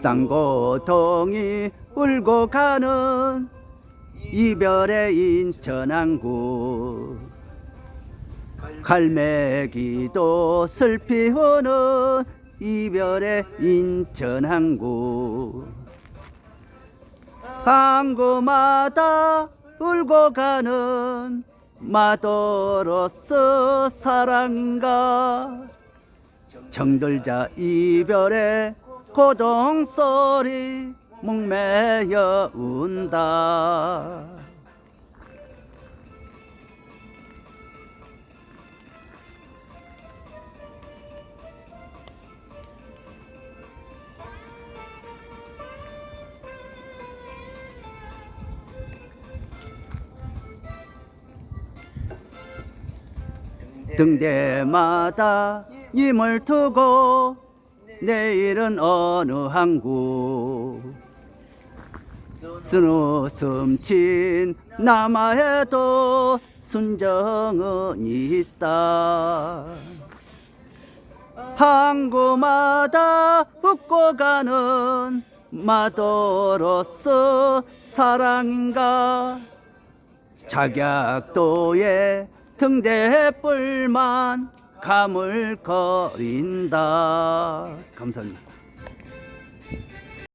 쌍고동이 울고 가는 이별의 인천항구. 갈매기도 슬피 우는 이별의 인천항구. 항구마다 울고 가는 마도로서 사랑인가? 정들자 이별의 고동 소리 목매여 운다. 등대마다 임을 두고 내일은 어느 항구? 순웃음 친 남아에도 순정은 있다. 항구마다 웃고 가는 마도로서 사랑인가? 작약도에 등대불만 가물거린다 감사합니다.